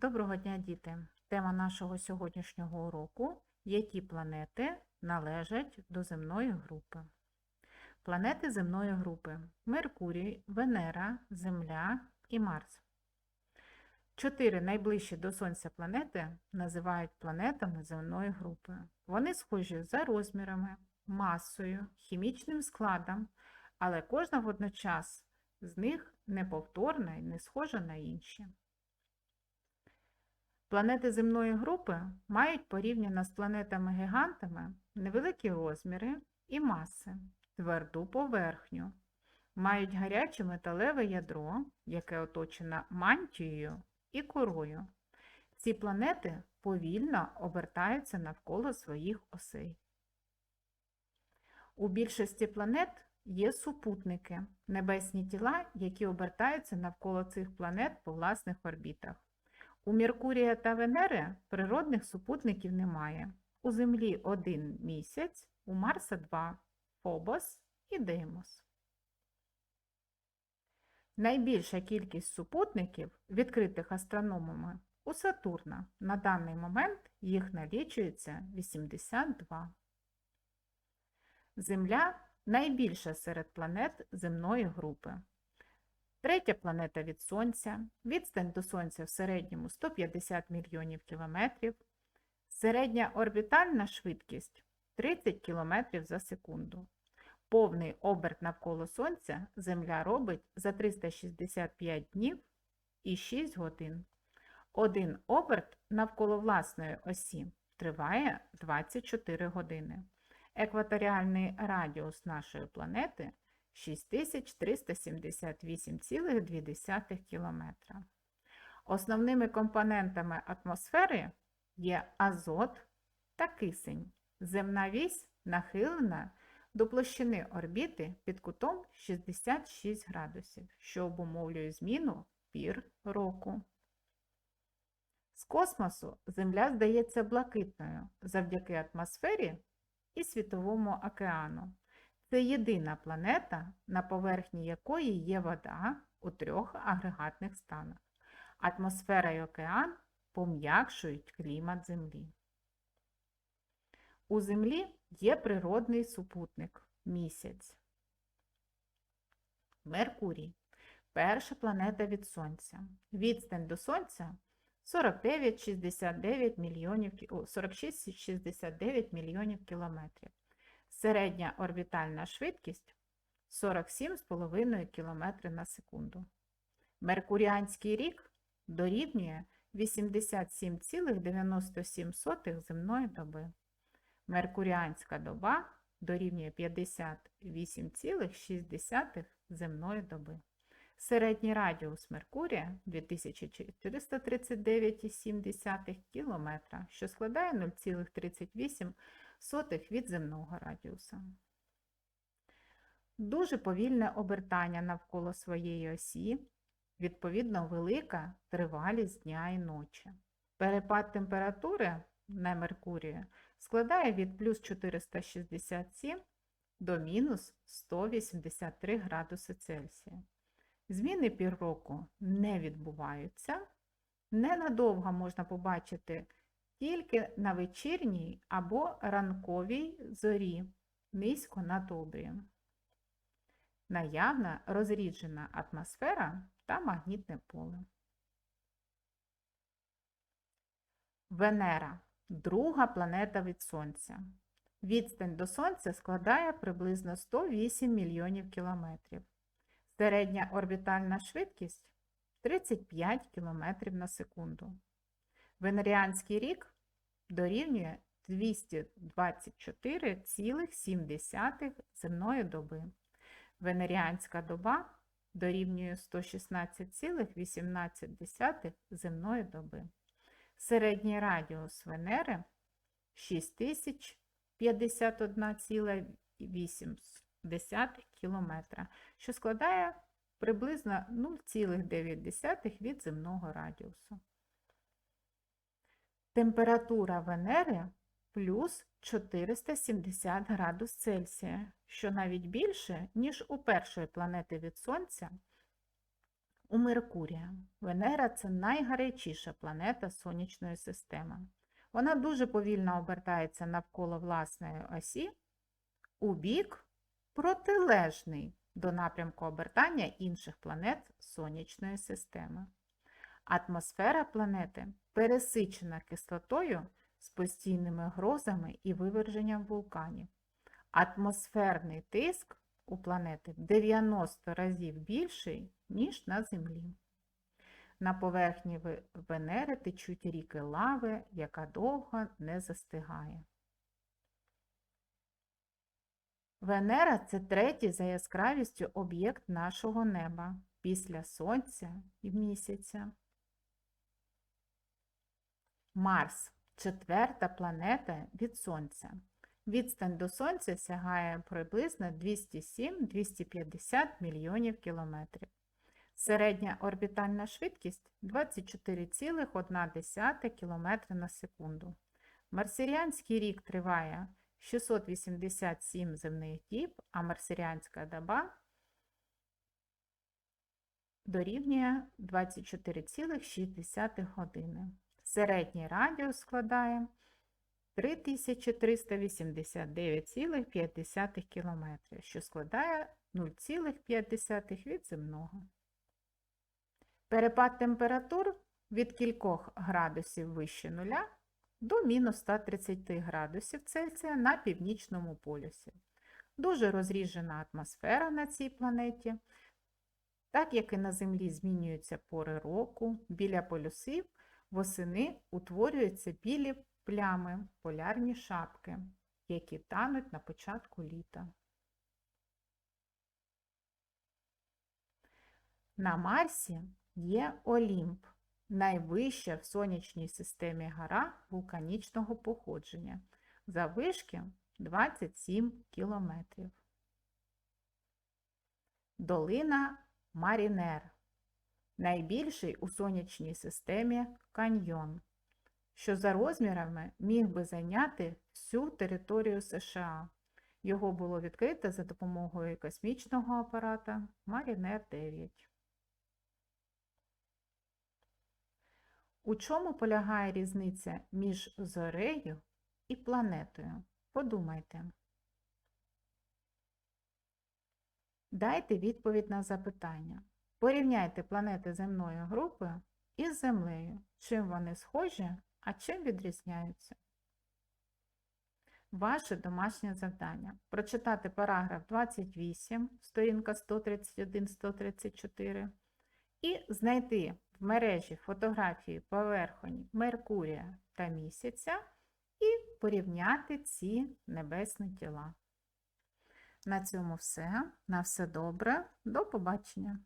Доброго дня, діти! Тема нашого сьогоднішнього уроку які планети належать до земної групи. Планети земної групи Меркурій, Венера, Земля і Марс. Чотири найближчі до Сонця планети називають планетами земної групи. Вони схожі за розмірами, масою, хімічним складом, але кожна водночас з них неповторна і не схожа на інші. Планети земної групи мають порівняно з планетами-гігантами невеликі розміри і маси, тверду поверхню, мають гаряче металеве ядро, яке оточено мантією і корою. Ці планети повільно обертаються навколо своїх осей. У більшості планет є супутники, небесні тіла, які обертаються навколо цих планет по власних орбітах. У Меркурія та Венери природних супутників немає. У Землі один місяць, у Марса два Фобос і Деймос. Найбільша кількість супутників, відкритих астрономами, у Сатурна. На даний момент їх налічується 82. Земля найбільша серед планет земної групи. Третя планета від Сонця, відстань до Сонця в середньому 150 мільйонів кілометрів, середня орбітальна швидкість 30 км за секунду. Повний оберт навколо Сонця Земля робить за 365 днів і 6 годин. Один оберт навколо власної осі триває 24 години. Екваторіальний радіус нашої планети 6378,2 км. Основними компонентами атмосфери є азот та кисень. Земна вісь нахилена до площини орбіти під кутом 66 градусів, що обумовлює зміну пір року. З космосу Земля здається блакитною завдяки атмосфері і світовому океану. Це єдина планета, на поверхні якої є вода у трьох агрегатних станах. Атмосфера і океан пом'якшують клімат Землі. У Землі є природний супутник місяць. Меркурій перша планета від Сонця. Відстань до Сонця 49-69 мільйонів, 46-69 мільйонів кілометрів. Середня орбітальна швидкість 47,5 км на секунду. Меркуріанський рік дорівнює 87,97 земної доби. Меркуріанська доба дорівнює 58,6 земної доби. Середній радіус Меркурія 2439,7 км, що складає 0,38 сотих від земного радіуса. Дуже повільне обертання навколо своєї осі, відповідно велика тривалість дня і ночі. Перепад температури на Меркурії складає від плюс 467 до мінус 183 градуси Цельсія. Зміни пір року не відбуваються. Ненадовго можна побачити тільки на вечірній або ранковій зорі, низько над обрієм. Наявна розріджена атмосфера та магнітне поле. Венера друга планета від Сонця. Відстань до Сонця складає приблизно 108 мільйонів кілометрів. Середня орбітальна швидкість 35 км на секунду. Венеріанський рік дорівнює 224,7 земної доби. Венеріанська доба дорівнює 116,18 земної доби. Середній радіус Венери 6051,8 км, що складає приблизно 0,9 від земного радіусу. Температура Венери плюс 470 градус Цельсія, що навіть більше, ніж у першої планети від Сонця. У Меркурія. Венера це найгарячіша планета Сонячної системи. Вона дуже повільно обертається навколо власної осі у бік протилежний до напрямку обертання інших планет Сонячної системи. Атмосфера планети пересичена кислотою з постійними грозами і виверженням вулканів. Атмосферний тиск у планети в 90 разів більший, ніж на Землі. На поверхні Венери течуть ріки лави, яка довго не застигає. Венера це третій за яскравістю об'єкт нашого неба після Сонця і місяця. Марс четверта планета від Сонця. Відстань до Сонця сягає приблизно 207-250 мільйонів кілометрів. Середня орбітальна швидкість 24,1 км на секунду. Марсіанський рік триває 687 земних діб, а марсіанська доба дорівнює 24,6 години. Середній радіус складає 3389,5 км, що складає 0,5 від земного. Перепад температур від кількох градусів вище нуля до мінус 130 градусів Цельсія на північному полюсі. Дуже розріжена атмосфера на цій планеті. Так як і на Землі змінюються пори року, біля полюсів восени утворюються білі плями, полярні шапки, які тануть на початку літа. На Марсі є Олімп, найвища в сонячній системі гора вулканічного походження, заввишки 27 кілометрів. Долина Марінер, найбільший у сонячній системі каньйон, що за розмірами міг би зайняти всю територію США. Його було відкрито за допомогою космічного апарата Марінер 9. У чому полягає різниця між зорею і планетою? Подумайте. Дайте відповідь на запитання. Порівняйте планети земної групи із Землею. Чим вони схожі, а чим відрізняються? Ваше домашнє завдання – прочитати параграф 28, сторінка 131-134 і знайти в мережі фотографії поверхонь Меркурія та Місяця і порівняти ці небесні тіла. На цьому все. На все добре. До побачення!